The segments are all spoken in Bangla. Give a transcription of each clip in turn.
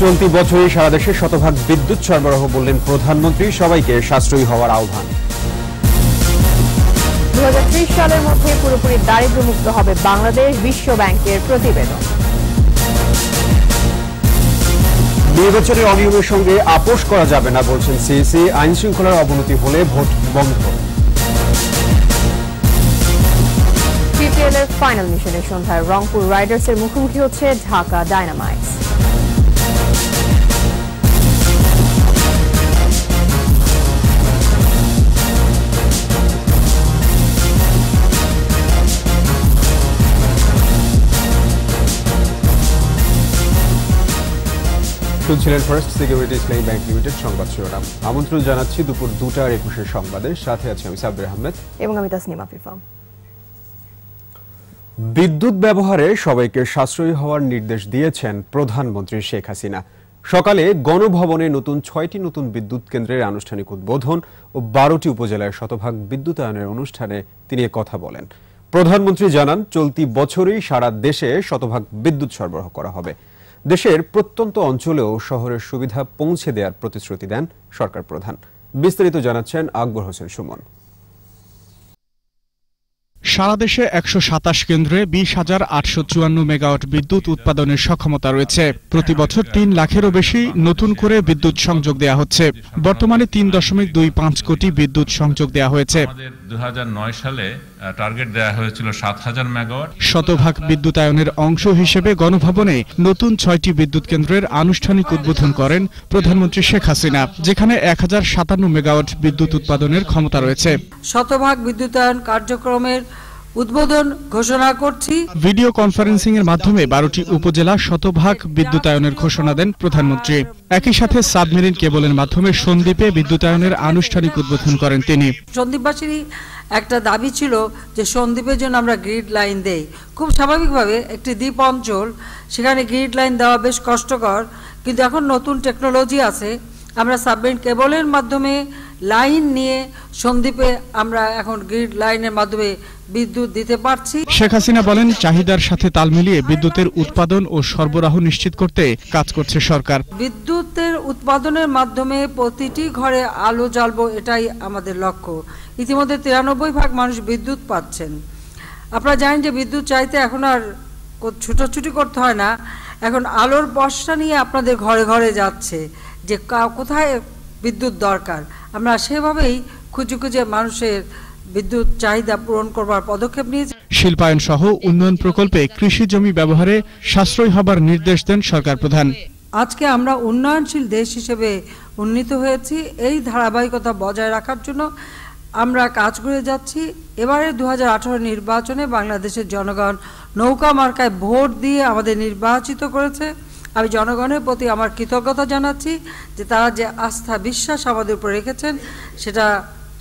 চলতি বছরই সারা দেশে শতভাগ বিদ্যুৎ সরবরাহ বললেন প্রধানমন্ত্রী। সবাইকে সাশ্রয়ী হওয়ার আহ্বান। দু সালের মধ্যে পুরোপুরি দারিদ্র্যমুক্ত হবে বাংলাদেশ বিশ্ব ব্যাংকের প্রতিবেদন। নির্বাচনের অনিয়মের সঙ্গে আপোষ করা যাবে না বলছেন সিইসি। আইন শৃঙ্খলার অবনতি হলে ভোট বন্ধ। বিপিএল এর ফাইনাল মিশনের সন্ধ্যায় রংপুর রাইডার্সের মুখোমুখি হচ্ছে ঢাকা ডায়নামাইটস। শুনছিলেন first security Islami bank limited সংবাদ শিরোনাম। আমন্ত্রণ জানাচ্ছি দুপুর দুটার একুশের সংবাদের সাথে আছি আমি সাব্বির আহমেদ। এবং আমি তাসনিমা ফিফা বিদ্যুৎ ব্যবহারে সবাইকে সাশ্রয়ী হওয়ার নির্দেশ দিয়েছেন প্রধানমন্ত্রী শেখ হাসিনা। সকালে গণভবনে নতুন ছয়টি নতুন বিদ্যুৎ কেন্দ্রের আনুষ্ঠানিক উদ্বোধন ও বারোটি উপজেলায় শতভাগ বিদ্যুতায়নের অনুষ্ঠানে তিনি কথা বলেন। প্রধানমন্ত্রী জানান চলতি বছরেই সারা দেশে শতভাগ বিদ্যুৎ সরবরাহ করা হবে। দেশের প্রত্যন্ত অঞ্চলেও শহরের সুবিধা পৌঁছে দেওয়ার প্রতিশ্রুতি দেন সরকার প্রধান। বিস্তারিত জানাচ্ছেন আকবর হোসেন সুমন। সারা দেশে একশো সাতাশ কেন্দ্রে বিশ হাজার আটশো চুয়ান্ন মেগাওয়াট বিদ্যুৎ উৎপাদনের সক্ষমতা রয়েছে। প্রতি বছর তিন লাখেরও বেশি নতুন করে বিদ্যুৎ সংযোগ দেওয়া হচ্ছে। বর্তমানে তিন দশমিক দুই পাঁচ কোটি বিদ্যুৎ সংযোগ দেওয়া হয়েছে। দু সালে টার্গেট দেওয়া হয়েছিল সাত হাজার মেগাওয়াট শতভাগ বিদ্যুতায়নের অংশ হিসেবে গণভবনে নতুন ছয়টি বিদ্যুৎ কেন্দ্রের আনুষ্ঠানিক উদ্বোধন করেন প্রধানমন্ত্রী শেখ হাসিনা যেখানে এক হাজার সাতান্ন মেগাওয়াট বিদ্যুৎ উৎপাদনের ক্ষমতা রয়েছে। শতভাগ বিদ্যুতায়ন কার্যক্রমের উদ্বোধন ঘোষণা করছি। ভিডিও কনফারেন্সিং এর মাধ্যমে বারোটি উপজেলা শতভাগ বিদ্যুতায়নের ঘোষণা দেন প্রধানমন্ত্রী। একই সাথে সাবমেরিন কেবলের মাধ্যমে সন্দ্বীপে বিদ্যুতায়নের আনুষ্ঠানিক উদ্বোধন করেন তিনি। সন্দীপবাসীরই একটা দাবি ছিল যে সন্দ্বীপের জন্য আমরা গ্রিড লাইন দেই। খুব স্বাভাবিকভাবে একটি দ্বীপ অঞ্চল সেখানে গ্রিড লাইন দেওয়া বেশ কষ্টকর। কিন্তু এখন নতুন টেকনোলজি আছে। আমরা সাবমেরিন কেবলের মাধ্যমে লাইন নিয়ে সন্দ্বীপে আমরা এখন গ্রিড লাইনের মাধ্যমে বিদ্যুৎ দিতে পারছি। শেখ হাসিনা বলেন চাহিদার সাথে তাল মিলিয়ে বিদ্যুতের উৎপাদন ও সরবরাহ নিশ্চিত করতে কাজ করছে সরকার। বিদ্যুতের উৎপাদনের মাধ্যমে প্রতিটি ঘরে আলো জ্বালবো এটাই আমাদের লক্ষ্য। ইতিমধ্যে তিরানব্বই ভাগ মানুষ বিদ্যুৎ পাচ্ছেন। আপনারা জানেন যে বিদ্যুৎ চাইতে এখন আর ছুটোছুটি করতে হয় না। এখন আলোর বর্ষা নিয়ে আপনাদের ঘরে ঘরে যাচ্ছে। যে কোথায় বিদ্যুৎ দরকার। আমরা সেভাবেই খুঁজে খুঁজে মানুষের বিদ্যুৎ চাহিদা পূরণ করবার পদক্ষেপ নিয়েছি। শিল্পায়ন সহ উন্নয়ন প্রকল্পে কৃষি জমি ব্যবহারে সাশ্রয়ী হবার নির্দেশ দেন সরকার প্রধান। আজকে আমরা উন্নয়নশীল দেশ হিসেবে উন্নীত হয়েছি। এই ধারাবাহিকতা বজায় রাখার জন্য আমরা কাজ করে যাচ্ছি। এবারে দু হাজার আঠারো নির্বাচনে বাংলাদেশের জনগণ নৌকা মার্কায় ভোট দিয়ে আমাদের নির্বাচিত করেছে। আমি জনগণের প্রতি আমার কৃতজ্ঞতা জানাচ্ছি যে তারা যে আস্থা বিশ্বাস আমাদের উপর রেখেছেন সেটা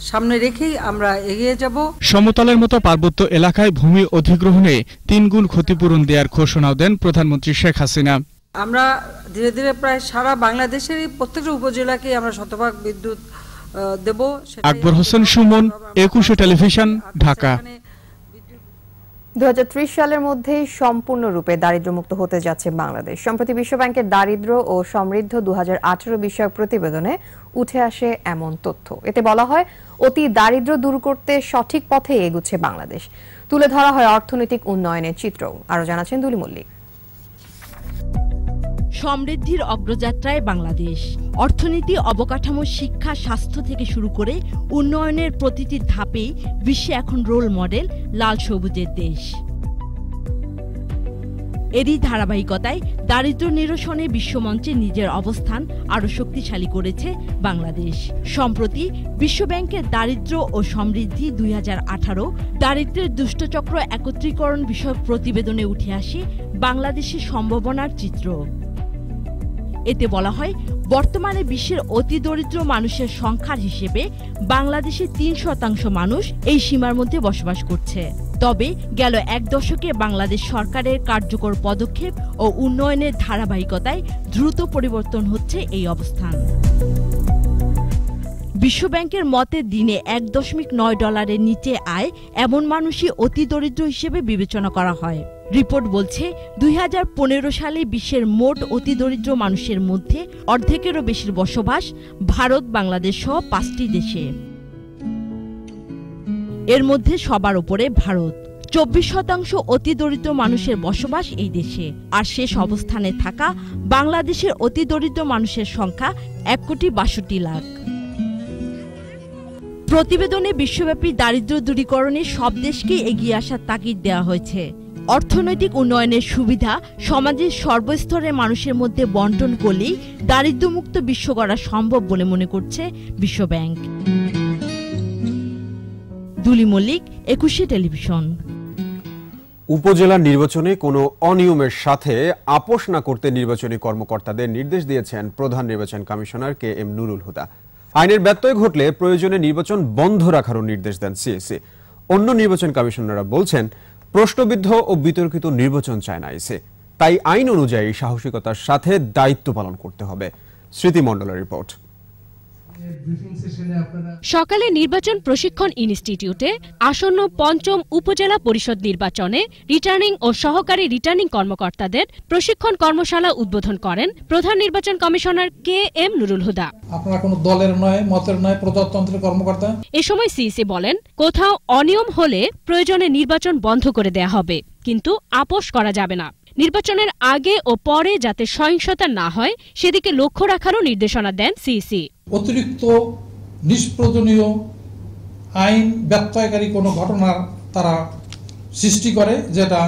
সামনে রেখেই আমরা এগিয়ে যাব। সমতলের মতো পার্বত্য এলাকায় ভূমি অধিগ্রহণে তিনগুণ ক্ষতিপূরণ দেওয়ার ঘোষণাও দেন প্রধানমন্ত্রী শেখ হাসিনা। আমরা ধীরে ধীরে প্রায় সারা বাংলাদেশের প্রত্যেকটা উপজেলাকে আমরা শতভাগ বিদ্যুৎ দেব। আকবর হোসেন সুমন একুশে টেলিভিশন ঢাকা। দু হাজার ত্রিশ সালের মধ্যেই সম্পূর্ণরূপে দারিদ্র্যমুক্ত হতে যাচ্ছে বাংলাদেশ। সম্প্রতি বিশ্বব্যাংকের দারিদ্র ও সমৃদ্ধ দু হাজার আঠেরো বিষয়ক প্রতিবেদনে উঠে আসে এমন তথ্য। এতে বলা হয়, অতি দারিদ্র দূর করতে সঠিক পথে এগুচ্ছে বাংলাদেশ। তুলে ধরা হয় অর্থনৈতিক উন্নয়নের চিত্র আরও জানাচ্ছেন দুলি মল্লিক সমৃদ্ধির অগ্রযাত্রায় বাংলাদেশ। অর্থনীতি, অবকাঠামো, শিক্ষা, স্বাস্থ্য থেকে শুরু করে উন্নয়নের প্রতিটি ধাপেই বিশ্বে এখন রোল মডেল লাল সবুজের দেশ। এরই ধারাবাহিকতায় দারিদ্র নিরসনে বিশ্বমঞ্চে নিজের অবস্থান আরও শক্তিশালী করেছে বাংলাদেশ। সম্প্রতি বিশ্বব্যাংকের দারিদ্র ও সমৃদ্ধি দুই হাজার আঠারো দারিদ্র্যের দুষ্টচক্র একত্রীকরণ বিষয়ক প্রতিবেদনে উঠে আসে বাংলাদেশের সম্ভাবনার চিত্র। এতে বলা হয়, বর্তমানে বিশ্বের অতি দরিদ্র মানুষের সংখ্যার হিসেবে বাংলাদেশে তিন শতাংশ মানুষ এই সীমার মধ্যে বসবাস করছে। তবে গেল এক দশকে বাংলাদেশ সরকারের কার্যকর পদক্ষেপ ও উন্নয়নের ধারাবাহিকতায় দ্রুত পরিবর্তন হচ্ছে এই অবস্থান। বিশ্বব্যাংকের মতে দিনে এক দশমিক নয় ডলারের নিচে আয় এমন মানুষই অতি দরিদ্র হিসেবে বিবেচনা করা হয়। রিপোর্ট বলছে, দুই হাজার পনেরো সালে বিশ্বের মোট অতি দরিদ্র মানুষের মধ্যে অর্ধেকেরও বেশির বসবাস ভারত, বাংলাদেশ সহ পাঁচটি দেশে। এর মধ্যে সবার উপরে ভারত। চব্বিশ শতাংশ অতি দরিদ্র মানুষের বসবাস এই দেশে। আর শেষ অবস্থানে থাকা বাংলাদেশের অতি দরিদ্র মানুষের সংখ্যা এক কোটি বাষট্টি লাখ। প্রতিবেদনে বিশ্বব্যাপী দারিদ্র্য দূরীকরণে সব দেশকে এগিয়ে আসার তাগিদ দেওয়া হয়েছে। অর্থনৈতিক উন্নয়নের সুবিধা, সমাজের সর্বস্তরের মানুষের মধ্যে বন্টন করলেই দারিদ্র্যমুক্ত বিশ্ব গড়া সম্ভব বলে মনে করছে বিশ্বব্যাংক দুলি মল্লিক, একুশে টেলিভিশন। উপজেলা নির্বাচনে কোনো অনিয়মের সাথে আপোষ না করতে নির্বাচনী কর্মকর্তাদের নির্দেশ দিয়েছেন প্রধান নির্বাচন commissioner K M Nurul Huda. আইনের ব্যত্যয় ঘটলে প্রয়োজনে নির্বাচন বন্ধ রাখারও নির্দেশ দেন সিএসি অন্য নির্বাচন কমিশনাররা বলছেন প্রশ্নবিদ্ধ ও বিতর্কিত নির্বাচন চায় না এসে তাই আইন অনুযায়ী সাহসিকতার সাথে দায়িত্ব পালন করতে হবে। স্মৃতিমণ্ডলের রিপোর্ট। সকালে নির্বাচন প্রশিক্ষণ ইনস্টিটিউটে আসন্ন পঞ্চম উপজেলা পরিষদ নির্বাচনে রিটার্নিং ও সহকারী রিটার্নিং কর্মকর্তাদের প্রশিক্ষণ কর্মশালা উদ্বোধন করেন প্রধান নির্বাচন commissioner K M Nurul Huda. আপনারা কোনো দলের নয় মতের নয় প্রজাতন্ত্রের কর্মকর্তা? এ সময় সিইসি বলেন কোথাও অনিয়ম হলে প্রয়োজনে নির্বাচন বন্ধ করে দেয়া হবে কিন্তু আপোষ করা যাবে না। নির্বাচনের আগে ও পরে যাতে সহিংসতা না হয়, সেদিকে লক্ষ্য রাখারও নির্দেশনা দেন সিইসি। অতিরিক্ত নিষ্প্রয়োজনীয় আইন ব্যত্যয়কারী কোনো ঘটনার তারা সৃষ্টি করে, যেটা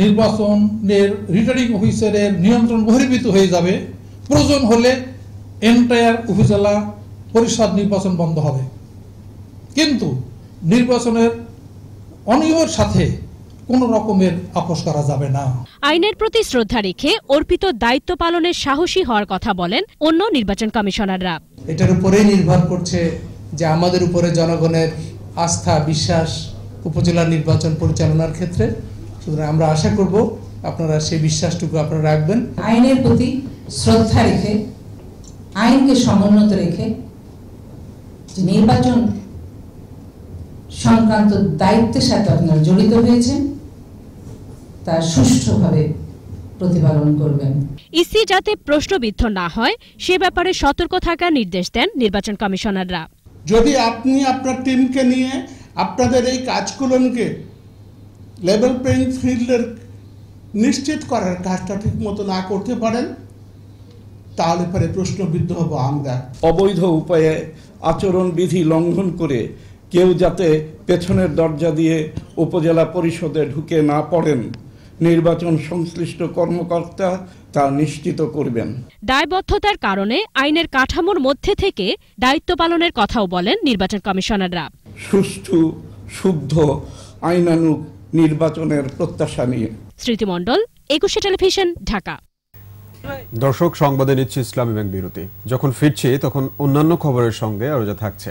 নির্বাচনের রিটার্নিং অফিসারের নিয়ন্ত্রণ বহির্ভূত হয়ে যাবে। প্রয়োজন হলে এন্টায়ার উপজেলা পরিষদ নির্বাচন বন্ধ হবে। কিন্তু নির্বাচনের অনিয়মের সাথে কোনো রকমের আপোষ করা যাবে না। আইনের প্রতি শ্রদ্ধা রেখে অর্পিত দায়িত্ব পালনের সাহসী হওয়ার কথা বলেন অন্য নির্বাচন কমিশনাররা। এটার উপরেই নির্ভর করছে যে আমাদের উপরে জনগণের আস্থা বিশ্বাস উপজেলা নির্বাচন পরিচালনার ক্ষেত্রে। সুতরাং আমরা আশা করব আপনারা সেই বিশ্বাসটুকু আপনারা রাখবেন। আইনের প্রতি শ্রদ্ধা রেখে আইনকে সমুন্নত রেখে নির্বাচন সংক্রান্ত দায়িত্বের সাথে আপনারা জড়িত হয়েছেন তা সুষ্ঠুভাবে প্রতিপালন করবেন। ইসি যাতে প্রশ্নবিদ্ধ না হয় সে ব্যাপারে সতর্ক থাকার নির্দেশ দেন নির্বাচন কমিশনাররা। যদি আপনি আপনার টিমকে নিয়ে আপনাদের এই কাজগুলোকে লেভেল প্লেইং ফিল্ডের নিশ্চিত করার কাজটা ঠিক মতো না করতে পারেন তাহলে পরে প্রশ্নবিদ্ধ হব আমরা। অবৈধ উপায়ে আচরণবিধি লঙ্ঘন করে কেউ যাতে পেছনের দরজা দিয়ে উপজেলা পরিষদে ঢুকে না পড়েন নির্বাচন সংশ্লিষ্ট কর্মকর্তা তা নিশ্চিত করবেন। দায়বদ্ধতার কারণে আইনের কাঠামোর মধ্যে থেকে দায়িত্ব পালনের কথাও বলেন নির্বাচন কমিশনাররা। সুষ্ঠু শুদ্ধ আইনানুগ নির্বাচনের প্রত্যাশা নিয়ে। স্মৃতিমণ্ডল একুশে টেলিভিশন ঢাকা। দর্শক সংবাদে নিচ্ছে ইসলামী ব্যাংক বিরতি। যখন ফিরছি তখন অন্যান্য খবরের সঙ্গে আরও যা থাকছে।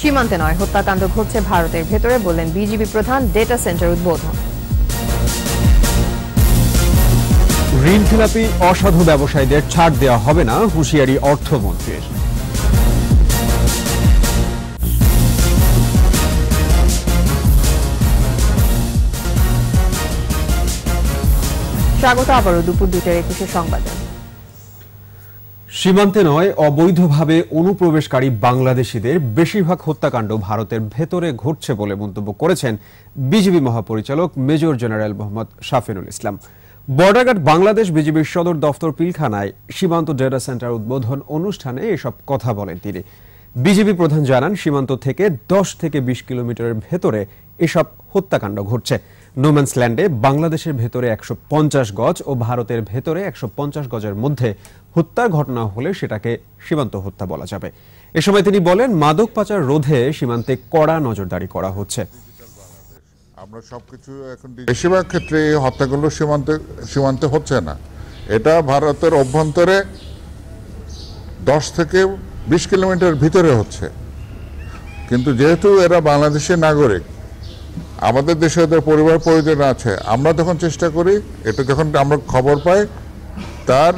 সীমান্তে নয়। হত্যাকাণ্ড ঘটছে ভারতের ভেতরে বললেন বিজিবি প্রধান ডেটা সেন্টার উদ্বোধন। ঋণ খেলাপি অসাধু ব্যবসায়ীদের ছাড় দেওয়া হবে না হুঁশিয়ারি অর্থমন্ত্রীর। স্বাগত আবারও দুপুর দুইটার একুশে সংবাদে। সীমান্তে নয়, অবৈধভাবে অনুপ্রবেশকারী বাংলাদেশিদের বেশিরভাগ হত্যাকাণ্ড ভারতের ভেতরে ঘটছে বলে মন্তব্য করেছেন বিজিবি মহাপরিচালক major general Mohammad Shafinul Islam. Border Bangladesh বিজিবির সদর দফতর পিলখানায় সীমান্ত ডেটা সেন্টার উদ্বোধন অনুষ্ঠানে এসব কথা বলেন তিনি। বিজিবি প্রধান জানান, সীমান্ত থেকে দশ থেকে বিশ কিলোমিটারের ভেতরে এসব হত্যাকাণ্ড ঘটছে। নোম্যান্স ল্যান্ডে বাংলাদেশের ভেতরে একশো পঞ্চাশ গজ ও ভারতের ভেতরে একশো পঞ্চাশ গজের মধ্যে হত্যার ঘটনা হলে সেটাকে সীমান্ত হত্যা বলা যাবে। এ সময় তিনি বলেন, মাদক পাচার রোধে সীমান্তে কড়া নজরদারি করা হচ্ছে। আমরা সবকিছু এখন বেশিরভাগ ক্ষেত্রে এই হত্যাগুলো সীমান্তে সীমান্তে হচ্ছে না। এটা ভারতের অভ্যন্তরে দশ থেকে বিশ কিলোমিটার ভিতরে হচ্ছে। কিন্তু যেহেতু এরা বাংলাদেশের নাগরিক আমাদের দেশে ওদের পরিবার প্রয়োজন আছে, আমরা যখন চেষ্টা করি, এটা যখন আমরা খবর পাই, তার,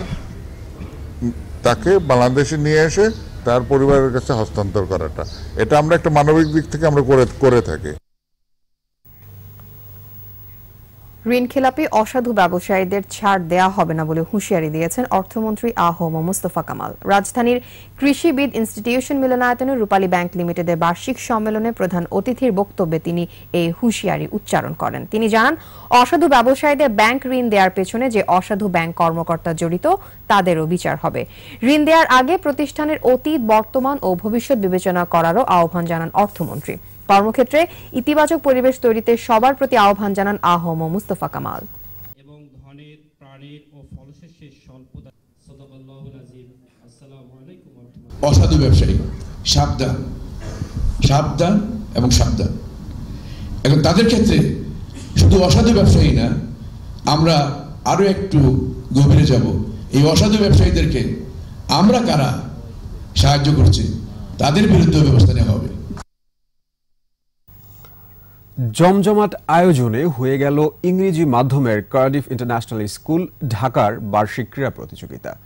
তাকে বাংলাদেশে নিয়ে এসে তার পরিবারের কাছে হস্তান্তর করাটা। এটা আমরা একটা মানবিক দিক থেকে আমরা করে করে থাকি। ঋণ খেলাপি অসাধু ব্যবসায়ীদের ছাড় দেয়া হবে না বলে হুঁশিয়ারি দিয়েছেন অর্থমন্ত্রী আহম মুস্তফা কামাল। রাজধানীর কৃষিবিদ ইনস্টিটিউশন মিলনায়তনে রূপালী ব্যাংক লিমিটেডের বার্ষিক সম্মেলনে প্রধান অতিথির বক্তব্যে তিনি এই হুঁশিয়ারি উচ্চারণ করেন। তিনি জানান, অসাধু ব্যবসায়ীদের ব্যাংক ঋণ দেওয়ার পেছনে যে অসাধু ব্যাংক কর্মকর্তা জড়িত, তাদেরও বিচার হবে। ঋণ দেওয়ার আগে প্রতিষ্ঠানের অতীত, বর্তমান ও ভবিষ্যৎ বিবেচনা করারও আহ্বান জানান অর্থমন্ত্রী। কর্মক্ষেত্রে ইতিবাচক পরিবেশ তৈরিতে সবার প্রতি আহ্বান জানান আহম মুস্তফা কামাল। এবং ধনের প্রাণের ও ফলশেষের স্বল্পতা অসাধু ব্যবসায়ী সাবধান সাবধান এবং সাবধান। এখন তাদের ক্ষেত্রে শুধু অসাধু ব্যবসায়ী না আমরা আরও একটু গভীরে যাব। এই অসাধু ব্যবসায়ীদেরকে আমরা কারা সাহায্য করছি তাদের বিরুদ্ধে ব্যবস্থা নেওয়া হবে। জমজমাট আয়োজনে হয়ে গেল ইংরেজি মাধ্যমের কার্ডিফ ইন্টারন্যাশনাল স্কুল ঢাকার বার্ষিক ক্রীড়া প্রতিযোগিতা।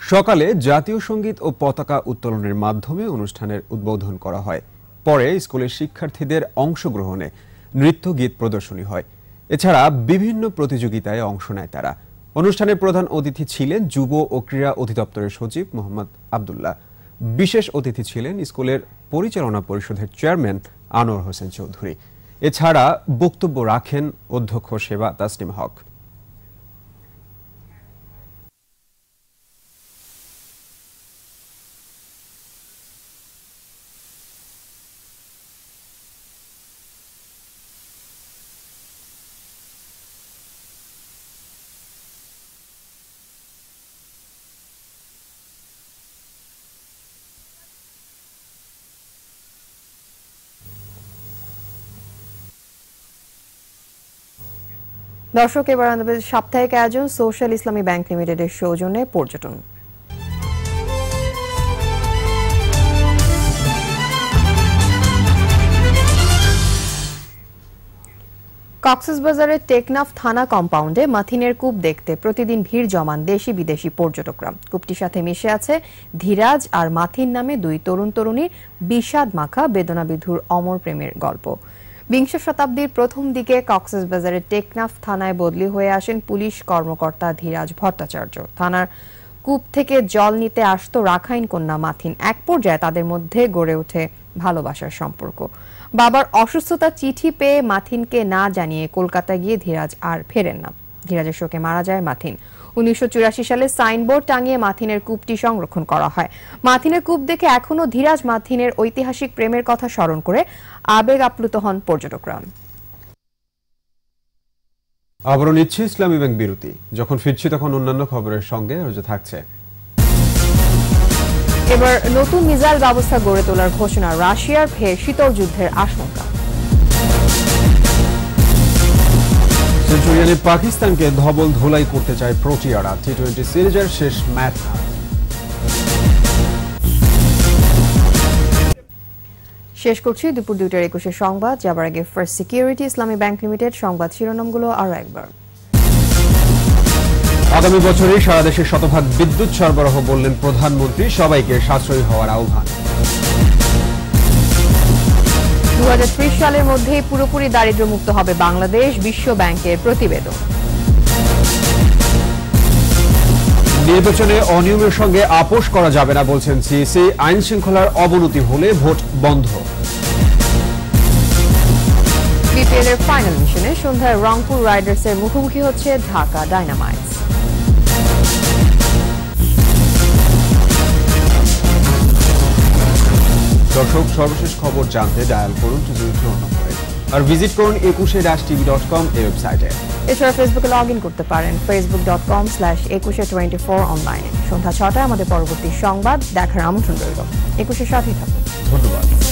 সকালে জাতীয় সংগীত ও পতাকা উত্তোলনের মাধ্যমে অনুষ্ঠানের উদ্বোধন করা হয়। পরে স্কুলের শিক্ষার্থীদের অংশগ্রহণে নৃত্য গীত প্রদর্শনী হয়। এছাড়া বিভিন্ন প্রতিযোগিতায় অংশ নেয় তারা। অনুষ্ঠানের প্রধান অতিথি ছিলেন যুব ও ক্রীড়া অধিদপ্তরের সচিব মোহাম্মদ আবদুল্লাহ। বিশেষ অতিথি ছিলেন স্কুলের পরিচালনা পরিষদের চেয়ারম্যান আনোয়ার হোসেন চৌধুরী। এছাড়া বক্তব্য রাখেন অধ্যক্ষ সেবা তাসনিম হক। দর্শক, এবার আমাদের সাপ্তাহিক আয়োজন সোশ্যাল ইসলামী ব্যাংক লিমিটেডের সৌজন্যে পর্যটন। কক্সবাজারের টেকনাফ থানা কম্পাউন্ডে মাথিনের কূপ দেখতে প্রতিদিন ভিড় জমান দেশি বিদেশি পর্যটকরা। কূপটির সাথে মিশে আছে ধীরাজ আর মাথিন নামে দুই তরুণ তরুণীর বিষাদ মাখা বেদনাবিধুর অমর প্রেমের গল্প। বিংশ শতাব্দীর প্রথম দিকে কক্সবাজারের টেকনাফ থানায় বদলি হয়ে আসেন পুলিশ কর্মকর্তা ধীরাজ ভট্টাচার্য। থানার কূপ থেকে জল নিতে আসতো রাখাইন কন্যা মাথিন। এক পর্যায়ে তাদের মধ্যে গড়ে ওঠে ভালোবাসার সম্পর্ক। বাবার অসুস্থতা চিঠি পেয়ে মাথিনকে না জানিয়ে কলকাতা গিয়ে ধীরাজ আর ফেরেন না। ধীরাজের শোকে মারা যায় মাথিন। উনিশশো চুরাশি সালে সাইনবোর্ড টাঙিয়ে মাথিনের কূপটি সংরক্ষণ করা হয়। মাথিনের কূপ দেখে এখনও ধীরাজ মাথিনের ঐতিহাসিক প্রেমের কথা স্মরণ করে আবেগ আপ্লুত হন পর্যটকরা। আবারও নিচ্ছে ইসলামী ব্যাংক বিরতি। যখন ফিরছি তখন অন্যান্য খবরের সঙ্গে রোজা থাকছে। এবার নতুন মিসাইল ব্যবস্থা গড়ে তোলার ঘোষণা রাশিয়ার ফের শীতল যুদ্ধের আশঙ্কা। সেঞ্চুরিয়ানে পাকিস্তানকে ধবল ধোলাই করতে চায় প্রোটিয়ারা। টি টোয়েন্টি সিরিজের শেষ ম্যাচ। শেষ করছি দুপুর দুইটার একুশে সংবাদ। যাবার আগে first security Islami bank limited সংবাদ শিরোনামগুলো আরও একবার। আগামী বছরে সারা দেশে শতভাগ বিদ্যুৎ সরবরাহ বললেন প্রধানমন্ত্রী। সবাইকে সাশ্রয়ী হওয়ার আহ্বান। দু সালের মধ্যেই পুরোপুরি দারিদ্র্যমুক্ত হবে বাংলাদেশ বিশ্ব ব্যাংকের প্রতিবেদন। নির্বাচনে অনিয়মের সঙ্গে আপোষ করা যাবে না বলছেন সিএসি আইন শৃঙ্খলার অবনতি হলে ভোট বন্ধ। বিপিএল এর ফাইনাল মিশনে সন্ধ্যায় রংপুর রাইডার্সের মুখোমুখি হচ্ছে ঢাকা ডাইনামাইটস দর্শক সর্বশেষ খবর জানতে ডায়াল করুন নম্বরে। আর ভিজিট করুন একুশে ডাশ টিভি ডট কম এই ওয়েবসাইটে এছাড়া ফেসবুকে লগ ইন করতে পারেন facebook dot com slash Ekushey twenty four অনলাইনে সন্ধ্যা ছটায় আমাদের পরবর্তী সংবাদ দেখার আমন্ত্রণ রইল। একুশের সাথেই থাকুন। ধন্যবাদ।